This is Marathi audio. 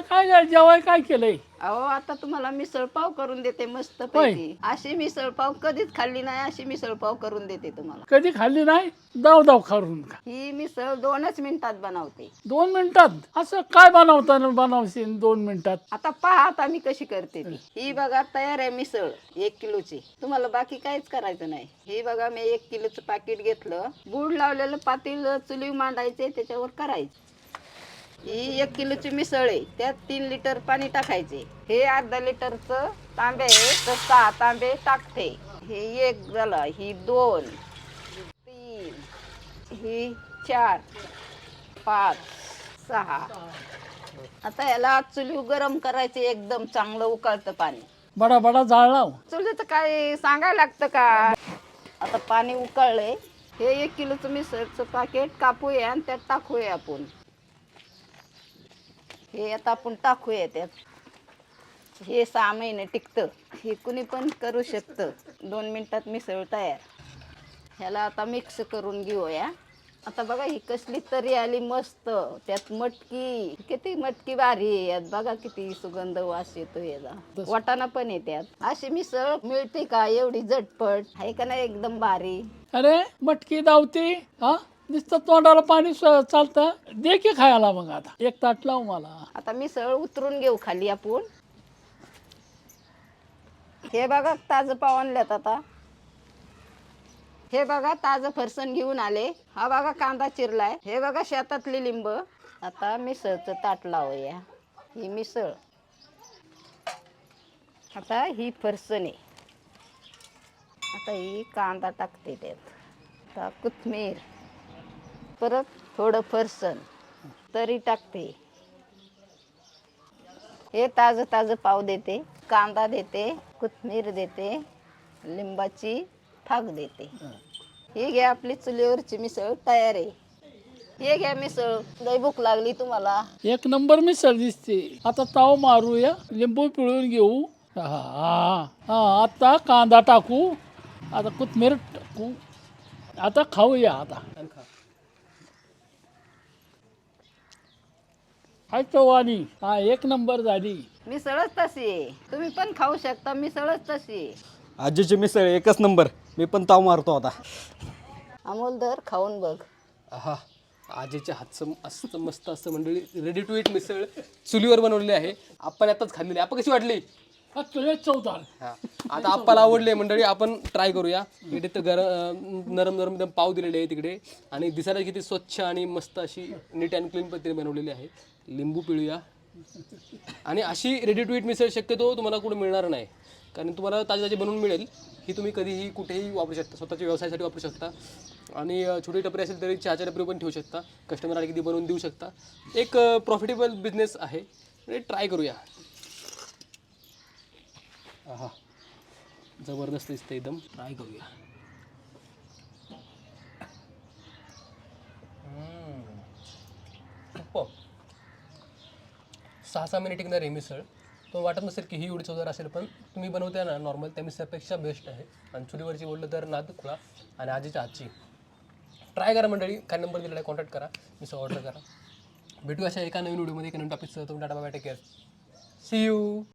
काय काय काय जेवाय काय केलंय? अहो आता तुम्हाला मिसळ पाव करून देते मस्त पैकी अशी मिसळ पाव कधीच खाल्ली नाही अशी मिसळ पाव करून देते तुम्हाला. कधी खाल्ली नाही? दाव दाव खारून खा. ही मिसळ दोनच मिनिटात बनवते. दोन मिनिटात? असं काय बनवताना बनवशील दोन मिनिटात? आता पहा आता मी कशी करते ती. ही बघा तयार आहे मिसळ एक किलोची. तुम्हाला बाकी काहीच करायचं नाही. ही बघा मी एक किलोचं पाकिट घेतलं. गुड लावलेलं पातील चुली मांडायचे त्याच्यावर करायचे. ही एक किलोची मिसळ आहे. त्यात तीन लिटर पाणी टाकायचे. हे अर्धा लिटरचं तांबे आहे. तर सहा तांबे टाकते. हे एक झालं. ही दोन तीन ही चार पाच सहा. आता याला चुली गरम करायचे. एकदम चांगलं उकळतं पाणी. बडा बडा जाळ लाव. चुलीचं काय सांगायला लागतं का? आता पाणी उकळलंय. हे एक किलोचं मिसळचं पॅकेट कापूया आणि त्यात टाकूया आपण. हे आता आपण टाकूया त्यात. हे सहा महिने टिकतं. हे कुणी पण करू शकतं. दोन मिनिटात मिसळ तयार. ह्याला आता मिक्स करून घेऊया. आता बघा ही कसली तरी आली मस्त. त्यात मटकी. किती मटकी भारी आहे यात. बघा किती सुगंध वास येतो याचा. वाटाणा पण येतात अशी मिसळ मिळते का? एवढी झटपट. आहे का नाही? एकदम भारी. अरे मटकी दावती हा? नुसतं तोंडाला पाणी स- चालतं. दे की खायला मग आता. एक ताट लाव मला. आता मिसळ उतरून घेऊ खाली आपण. हे बघा ताजं पाव आणल्यात आता. हे बघा ताजं फरसण घेऊन आले. हा बघा कांदा चिरलाय. हे बघा शेतातली लिंब. आता मिसळचं ताट लावूया. ही मिसळ. आता ही फरसण. आहे आता ही कांदा टाकते त्यात. आता कोथमीर परत थोडं फरसन तरी टाकते. हे ताजं ताजं पाव देते कांदा देते कोथमीर देते लिंबाची फाग देते. ही घ्या आपली चुलीवरची मिसळ तयार आहे. हे घ्या मिसळ लय भूक लागली तुम्हाला. एक नंबर मिसळ दिसते. आता ताव मारूया लिंबू पिळून घेऊ. हा हा आता कांदा टाकू आता कोथमीर टाकू. आता खाऊया आता. हाय चव्हाणी हा एक नंबर झाली. मिसळच तशी. आहे तुम्ही पण खाऊ शकता मिसळच तशी. आहे आजीची मिसळ एकच नंबर. मी पण ताव मारतो आता. अमोल दर खाऊन बघ. हा आजीच्या हातचं असतं मस्त असतं मंडळी. रेडी टू इट मिसळ चुलीवर बनवलेली आहे. आपण आताच खाल्लेली आपण कशी वाटली? हा. हा आता आपल्याला आवडले मंडळी आपण ट्राय करूया. इकडे तर गरम अं, नरम नरम एकदम पाव दिलेले आहे तिकडे आणि दिसायला किती स्वच्छ आणि मस्त अशी नीट अँड क्लीन पद्धतीने बनवलेली आहे. लिंबू पिळूया. आणि अशी रेडी टू इट मिसळ शक्यतो तुम्हाला कुठे मिळणार नाही. कारण तुम्हाला ताजी ताजी बनवून मिळेल. ही तुम्ही कधीही कुठेही वापरू शकता. स्वतःच्या व्यवसायासाठी वापरू शकता. आणि छोटी टपरी असेल तरी चहाच्या टपरी पण ठेवू शकता. कस्टमर आले किती बनवून देऊ शकता. एक प्रॉफिटेबल बिझनेस आहे. ट्राय करूया. हा जबरदस्त दिसतं एकदम. ट्राय करूया. सहा सहा मिनिट टिकणार आहे मिसळ. तो वाटत नसेल की ही एवढी जर असेल पण तुम्ही बनवते ना नॉर्मल त्या मिसळपेक्षा बेस्ट आहे. आणि चुलीवरची बोललं तर नाद खुळा आणि आजीच्या आजची. ट्राय करा मंडळी. काय नंबर दिलेला आहे कॉन्टॅक्ट करा. मिसळ ऑर्डर करा. भेटू अशा एका नवीन व्हिडिओमध्ये एका नवीन टॉपिकसह तुम्ही tata bye take care see you